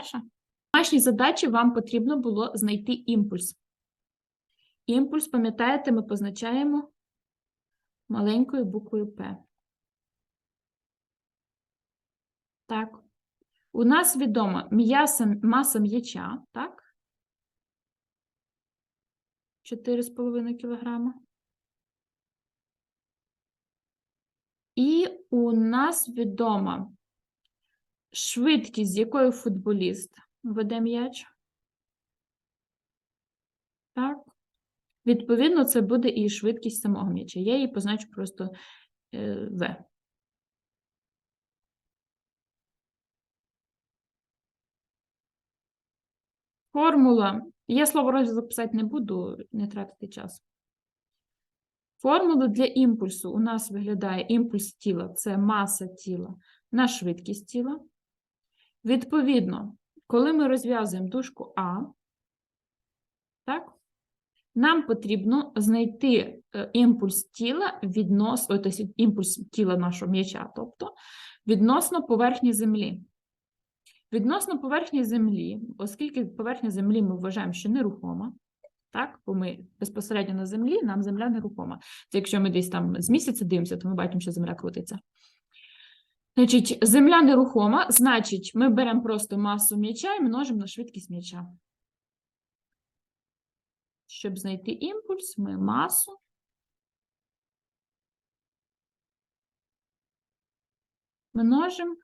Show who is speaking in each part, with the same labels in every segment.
Speaker 1: перша. В домашній задачі вам потрібно було знайти імпульс. Імпульс, пам'ятаєте, ми позначаємо маленькою буквою П. Так. У нас відома м'яса, маса м'яча, так? 4,5 кг. І у нас відома швидкість, з якою футболіст веде м'яч. Так. Відповідно, це буде і швидкість самого м'яча. Я її позначу просто е, В. Формула. Я слово розв'язок писати не буду, не тратити час. Формула для імпульсу у нас виглядає імпульс тіла це маса тіла на швидкість тіла. Відповідно, коли ми розв'язуємо дужку А, так, нам потрібно знайти е, імпульс тіла відносно, тобто імпульс тіла нашого м'яча, тобто відносно поверхні Землі. Відносно поверхні Землі, оскільки поверхня Землі ми вважаємо, що нерухома, так, бо ми безпосередньо на землі, нам земля нерухома. Це якщо ми десь там з місяця дивимося, то ми бачимо, що земля крутиться. Значить, земля нерухома, значить, ми беремо просто масу м'яча і множимо на швидкість м'яча. Щоб знайти імпульс, ми масу множимо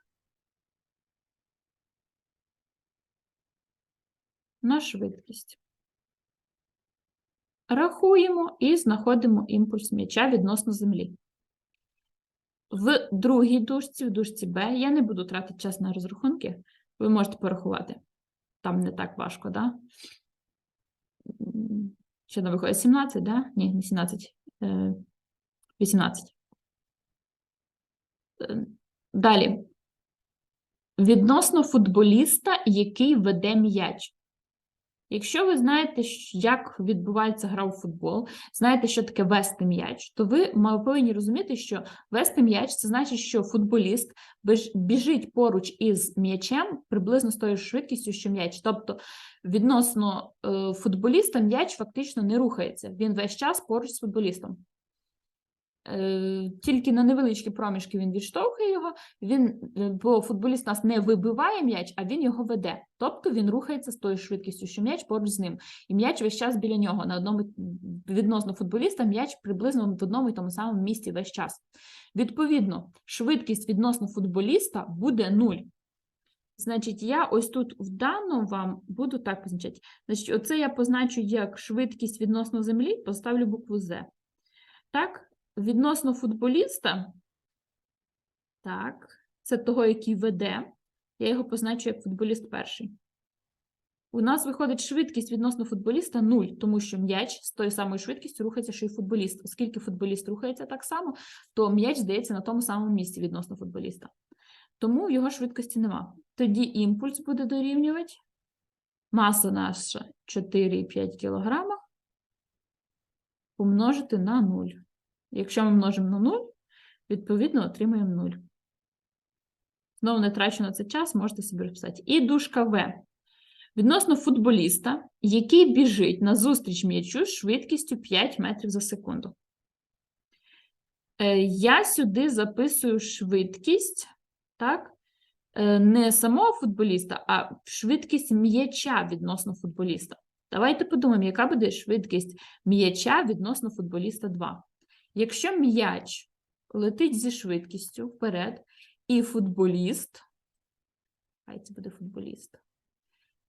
Speaker 1: на швидкість. Рахуємо і знаходимо імпульс м'яча відносно землі. В другій дужці, в дужці Б, я не буду тратити час на розрахунки, ви можете порахувати. Там не так важко, да? Що там виходить? 17, да? Ні, не 17. 18. Е, далі. Відносно футболіста, який веде м'яч. Якщо ви знаєте, як відбувається гра у футбол, знаєте, що таке вести м'яч, то ви повинні розуміти, що вести м'яч це значить, що футболіст біжить поруч із м'ячем приблизно з тою швидкістю, що м'яч. Тобто, відносно е, футболіста м'яч фактично не рухається. Він весь час поруч з футболістом. Е, тільки на невеличкі проміжки він відштовхує його, він, е, бо футболіст нас не вибиває м'яч, а він його веде. Тобто він рухається з тою швидкістю, що м'яч поруч з ним. І м'яч весь час біля нього. На одному відносно футболіста м'яч приблизно в одному і тому самому місці весь час. Відповідно, швидкість відносно футболіста буде нуль. Значить, я ось тут в даному вам буду так позначати. Значить, оце я позначу як швидкість відносно землі, поставлю букву З. Так, Відносно футболіста, так, це того, який веде, я його позначу як футболіст перший. У нас виходить швидкість відносно футболіста 0, тому що м'яч з тою самою швидкістю рухається, що й футболіст. Оскільки футболіст рухається так само, то м'яч здається на тому самому місці відносно футболіста. Тому його швидкості нема. Тоді імпульс буде дорівнювати. Маса наша 4,5 кг помножити на 0. Якщо ми множимо на 0, відповідно отримаємо 0. Знову не трачу на це час, можете собі розписати. І дужка В. Відносно футболіста, який біжить на зустріч м'ячу з швидкістю 5 метрів за секунду. Е, я сюди записую швидкість, так, е, не самого футболіста, а швидкість м'яча відносно футболіста. Давайте подумаємо, яка буде швидкість м'яча відносно футболіста 2. Якщо м'яч летить зі швидкістю вперед, і футболіст, хай це буде футболіст,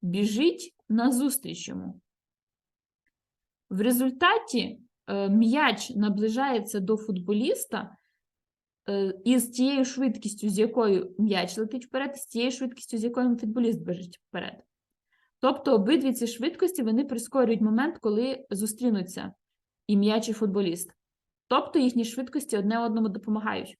Speaker 1: біжить назустріч йому. В результаті е, м'яч наближається до футболіста е, із тією швидкістю, з якою м'яч летить вперед, з тією швидкістю, з якою футболіст біжить вперед. Тобто обидві ці швидкості вони прискорюють момент, коли зустрінуться і м'яч, і футболіст. Тобто їхні швидкості одне одному допомагають.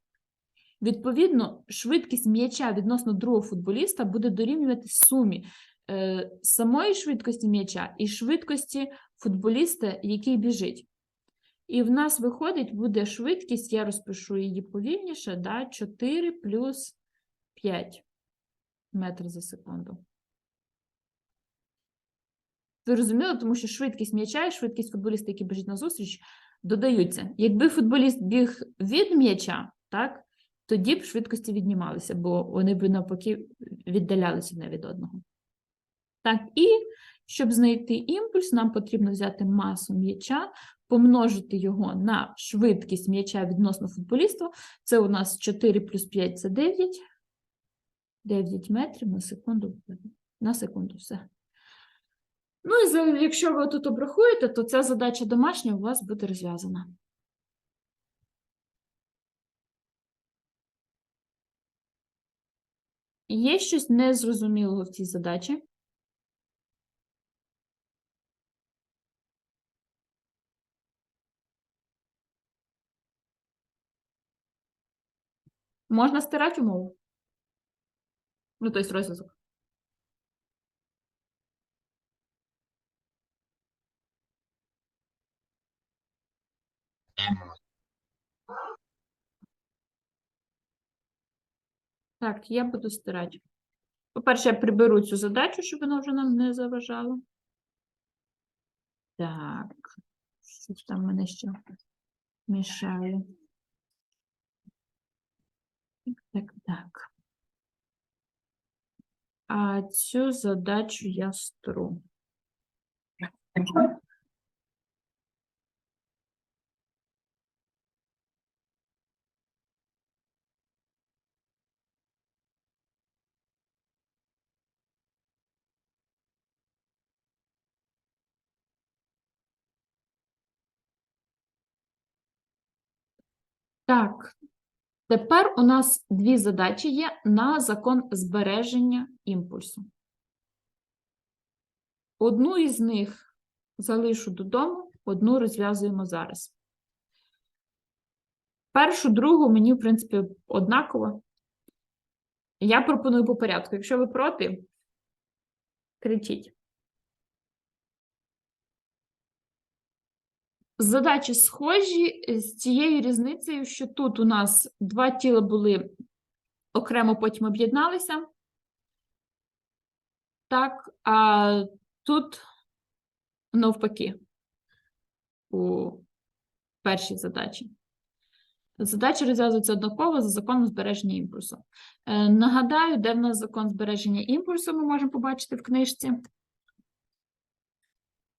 Speaker 1: Відповідно, швидкість м'яча відносно другого футболіста буде дорівнювати сумі е, самої швидкості м'яча і швидкості футболіста, який біжить. І в нас виходить, буде швидкість, я розпишу її повільніше, да, 4 плюс 5 метрів за секунду. Зрозуміло, тому що швидкість м'яча і швидкість футболіста, який біжить на зустріч, додаються. Якби футболіст біг від м'яча, так, тоді б швидкості віднімалися, бо вони б навпаки віддалялися одне від одного. Так, і щоб знайти імпульс, нам потрібно взяти масу м'яча, помножити його на швидкість м'яча відносно футболіста. Це у нас 4 плюс 5 це 9. 9 метрів на секунду. На секунду все. Ну і якщо ви тут обрахуєте, то ця задача домашня у вас буде розв'язана. Є щось незрозумілого в цій задачі? Можна стирати умову? Ну, тобто розв'язок. Так, я буду стирати. По-перше, я приберу цю задачу, щоб вона вже нам не заважала. Так, що там мене ще мішає? Так, так. А цю задачу я стру. Так, тепер у нас дві задачі є на закон збереження імпульсу. Одну із них залишу додому, одну розв'язуємо зараз. Першу, другу мені, в принципі, однаково. Я пропоную по порядку. Якщо ви проти, кричіть. Задачі схожі з цією різницею, що тут у нас два тіла були окремо, потім об'єдналися. Так, а тут навпаки у першій задачі. Задачі розв'язуються однаково за законом збереження імпульсу. Е, Нагадаю, де в нас закон збереження імпульсу, ми можемо побачити в книжці.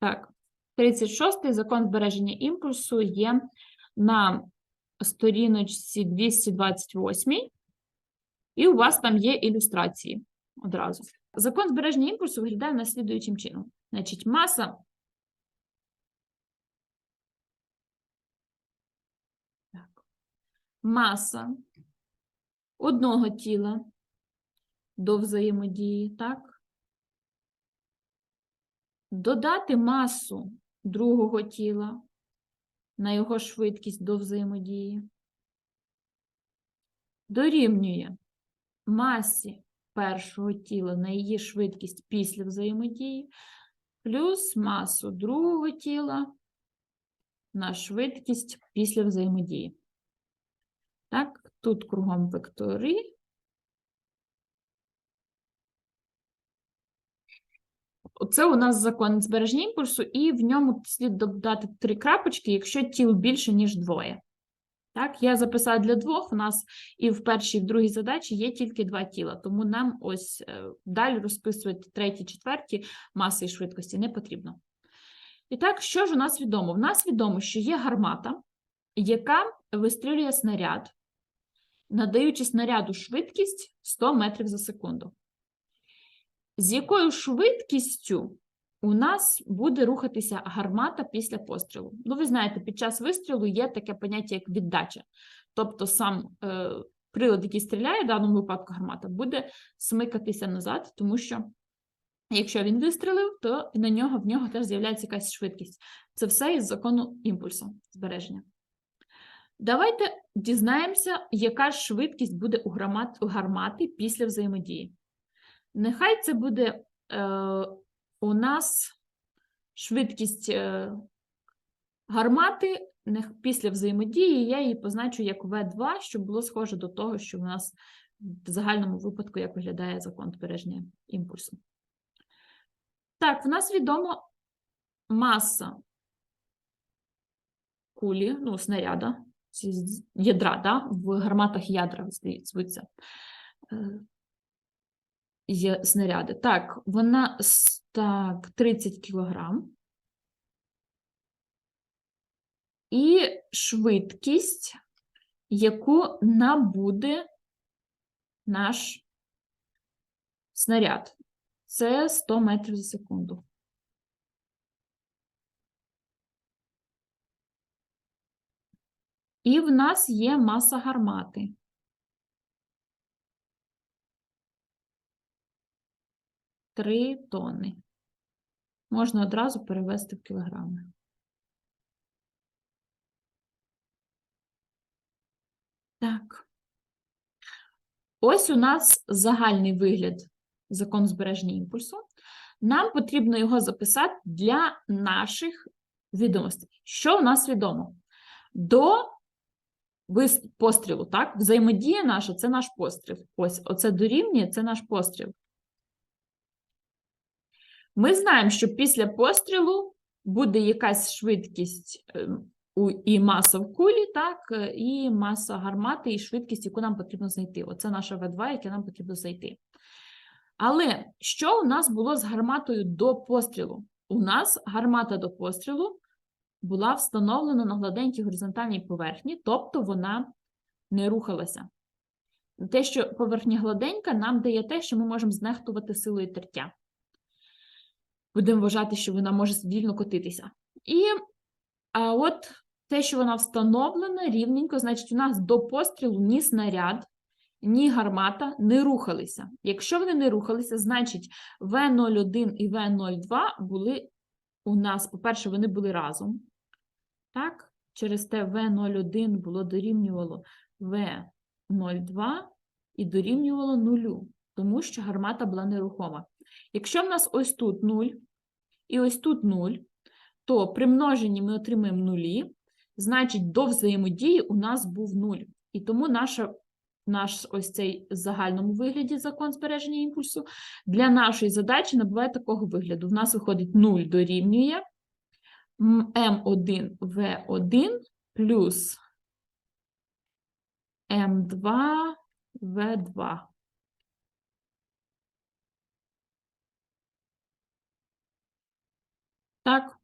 Speaker 1: Так, 36-й закон збереження імпульсу є на сторіночці 228, і у вас там є ілюстрації одразу. Закон збереження імпульсу виглядає наслідуючим чином. Значить, маса. Маса одного тіла до взаємодії, так? Додати масу другого тіла на його швидкість до взаємодії. Дорівнює масі першого тіла на її швидкість після взаємодії, плюс масу другого тіла на швидкість після взаємодії. Так, тут кругом вектори. Оце у нас закон збереження імпульсу, і в ньому слід додати три крапочки, якщо тіл більше, ніж двоє. Так, я записала для двох, у нас і в першій, і в другій задачі є тільки два тіла, тому нам ось е, далі розписувати треті, четверті маси і швидкості не потрібно. І так, що ж у нас відомо? В нас відомо, що є гармата, яка вистрілює снаряд, надаючи снаряду швидкість 100 метрів за секунду. З якою швидкістю у нас буде рухатися гармата після пострілу? Ну, ви знаєте, під час вистрілу є таке поняття, як віддача. Тобто сам е, прилад, який стріляє, в даному випадку гармата, буде смикатися назад, тому що якщо він вистрілив, то на нього в нього теж з'являється якась швидкість. Це все із закону імпульсу збереження. Давайте дізнаємося, яка швидкість буде у, гармат, у гармати після взаємодії. Нехай це буде е, у нас швидкість е, гармати після взаємодії, я її позначу як V2, щоб було схоже до того, що у нас в загальному випадку як виглядає закон збереження імпульсу. Так, в нас відомо маса кулі, ну, снаряда, ядра, да? в гарматах ядра звуться. Є снаряди. Так, вона так, 30 кілограм. І швидкість, яку набуде наш снаряд. Це 100 метрів за секунду. І в нас є маса гармати. Три тонни. Можна одразу перевести в кілограми. Так. Ось у нас загальний вигляд закон збереження імпульсу. Нам потрібно його записати для наших відомостей. Що у нас відомо? До пострілу, так? Взаємодія наша це наш постріл. Ось, оце дорівнює, це наш постріл. Ми знаємо, що після пострілу буде якась швидкість е, і маса в кулі, так, е, і маса гармати, і швидкість, яку нам потрібно знайти. Оце наша В2, яке нам потрібно знайти. Але що у нас було з гарматою до пострілу? У нас гармата до пострілу була встановлена на гладенькій горизонтальній поверхні, тобто вона не рухалася. Те, що поверхня гладенька, нам дає те, що ми можемо знехтувати силою тертя. Будемо вважати, що вона може вільно котитися. І а от те, що вона встановлена рівненько, значить, у нас до пострілу ні снаряд, ні гармата не рухалися. Якщо вони не рухалися, значить В01 і В02 були у нас, по-перше, вони були разом. Так, через те В01 було дорівнювало В02 і дорівнювало нулю, тому що гармата була нерухома. Якщо в нас ось тут 0 і ось тут 0, то при множенні ми отримаємо нулі, значить до взаємодії у нас був 0. І тому наша, наш ось цей загальному вигляді закон збереження імпульсу для нашої задачі набуває такого вигляду. В нас виходить 0 дорівнює м, М1 В1 плюс М2 В2. Так.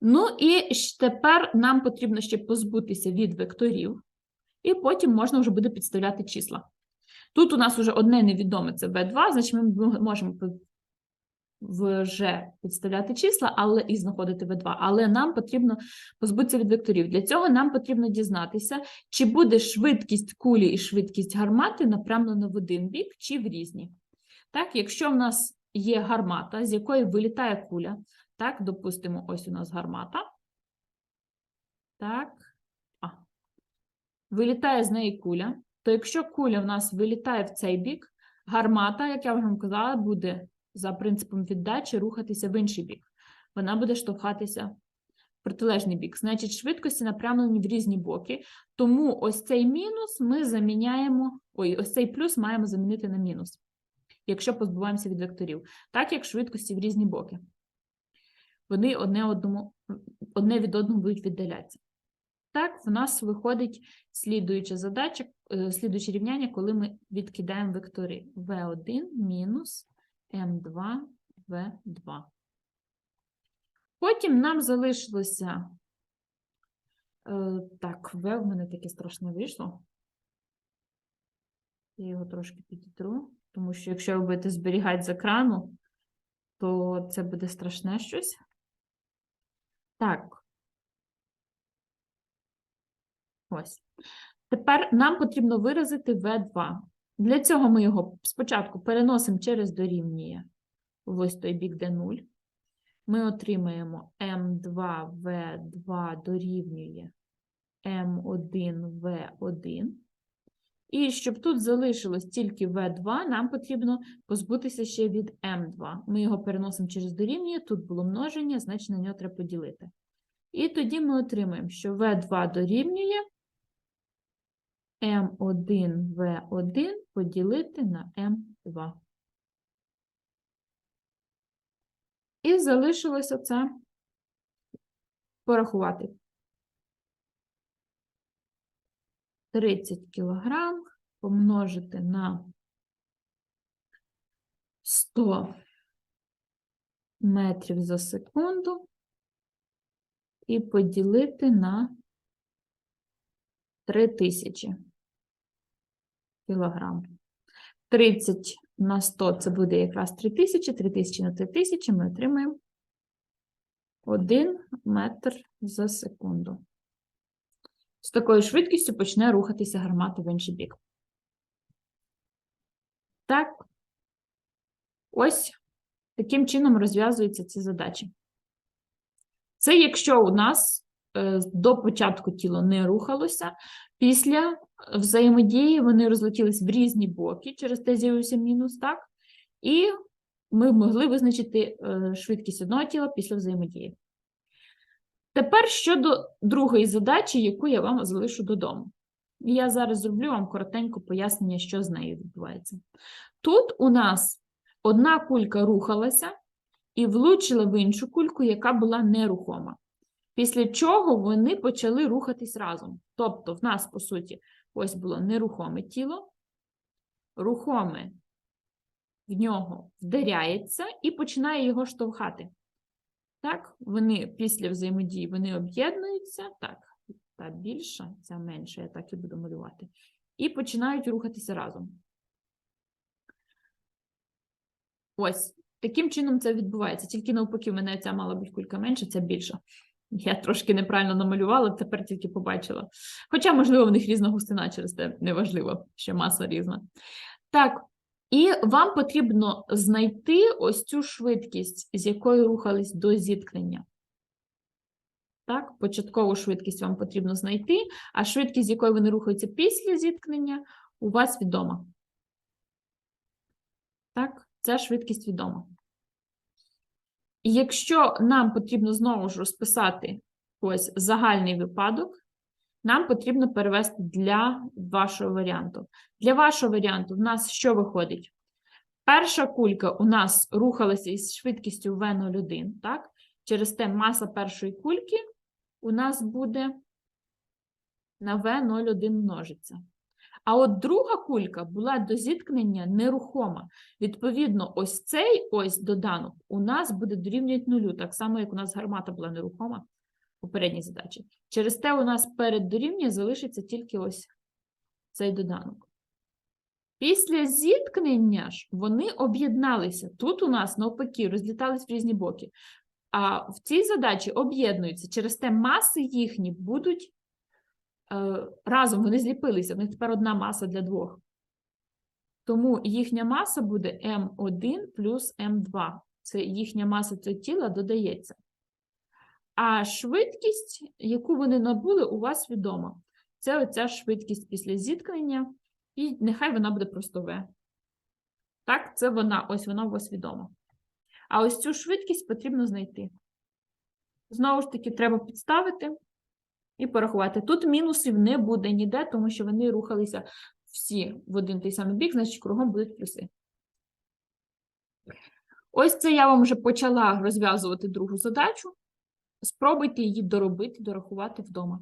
Speaker 1: Ну і тепер нам потрібно ще позбутися від векторів, і потім можна вже буде підставляти числа. Тут у нас вже одне невідоме це b2, значить ми можемо вже підставляти числа, але і знаходити v2. Але нам потрібно позбутися від векторів. Для цього нам потрібно дізнатися, чи буде швидкість кулі і швидкість гармати направлена в один бік чи в різні. Так, якщо в нас є гармата, з якої вилітає куля, так, допустимо, ось у нас гармата. Так. А. Вилітає з неї куля. То якщо куля в нас вилітає в цей бік, гармата, як я вже вам казала, буде за принципом віддачі рухатися в інший бік. Вона буде штовхатися в протилежний бік. Значить, швидкості направлені в різні боки. Тому ось цей мінус ми заміняємо, ой, ось цей плюс маємо замінити на мінус, якщо позбуваємося від векторів, так як швидкості в різні боки вони одне, одному, одне від одного будуть віддалятися. Так, в нас виходить слідуюча задача, е, слідуюче рівняння, коли ми відкидаємо вектори v1 мінус m2 v2. Потім нам залишилося, е, так, v в мене таке страшне вийшло. Я його трошки підітру, тому що якщо будете зберігати з екрану, то це буде страшне щось. Так. Ось. Тепер нам потрібно виразити V2. Для цього ми його спочатку переносимо через дорівнює в ось той бік, де 0. Ми отримаємо M2V2 дорівнює M1V1. І щоб тут залишилось тільки V2, нам потрібно позбутися ще від M2. Ми його переносимо через дорівнює, тут було множення, значить на нього треба поділити. І тоді ми отримаємо, що V2 дорівнює M1V1 поділити на M2. І залишилось оце порахувати. 30 кілограм помножити на 100 метрів за секунду і поділити на 3000 кілограм. 30 на 100 це буде якраз 3000, 3000 на 3000 ми отримаємо 1 метр за секунду. З такою швидкістю почне рухатися гармата в інший бік. Так, ось таким чином розв'язуються ці задачі. Це якщо у нас е, до початку тіло не рухалося, після взаємодії вони розлетілись в різні боки, через те з'явився мінус, так? І ми могли визначити е, швидкість одного тіла після взаємодії. Тепер щодо другої задачі, яку я вам залишу додому. Я зараз зроблю вам коротенько пояснення, що з нею відбувається. Тут у нас одна кулька рухалася і влучила в іншу кульку, яка була нерухома. Після чого вони почали рухатись разом. Тобто, в нас, по суті, ось було нерухоме тіло, рухоме в нього вдаряється і починає його штовхати. Так, вони після взаємодії вони об'єднуються. Так, та більша, ця менша, я так і буду малювати. І починають рухатися разом. Ось, таким чином це відбувається. Тільки навпаки, в мене ця мала бути кулька менша, ця більша. Я трошки неправильно намалювала, тепер тільки побачила. Хоча, можливо, в них різна густина через те неважливо, що маса різна. Так, і вам потрібно знайти ось цю швидкість, з якою рухались до зіткнення. Так, початкову швидкість вам потрібно знайти, а швидкість, з якою вони рухаються після зіткнення, у вас відома. Так, ця швидкість відома. І якщо нам потрібно знову ж розписати ось загальний випадок, нам потрібно перевести для вашого варіанту. Для вашого варіанту в нас що виходить? Перша кулька у нас рухалася із швидкістю v01, так? Через те маса першої кульки у нас буде на v01 множиться. А от друга кулька була до зіткнення нерухома. Відповідно, ось цей ось доданок у нас буде дорівнювати нулю, так само, як у нас гармата була нерухома попередній задачі. Через те у нас перед дорівнює залишиться тільки ось цей доданок. Після зіткнення ж вони об'єдналися. Тут у нас навпаки розлітались в різні боки. А в цій задачі об'єднуються. Через те маси їхні будуть е, разом, вони зліпилися. В них тепер одна маса для двох. Тому їхня маса буде М1 плюс М2. Це їхня маса цього тіла додається. А швидкість, яку вони набули, у вас відома. Це оця швидкість після зіткнення, і нехай вона буде просто В. Так, це вона, ось вона у вас відома. А ось цю швидкість потрібно знайти. Знову ж таки, треба підставити і порахувати. Тут мінусів не буде ніде, тому що вони рухалися всі в один той самий бік, значить, кругом будуть плюси. Ось це я вам вже почала розв'язувати другу задачу. Спробуйте її доробити, дорахувати вдома.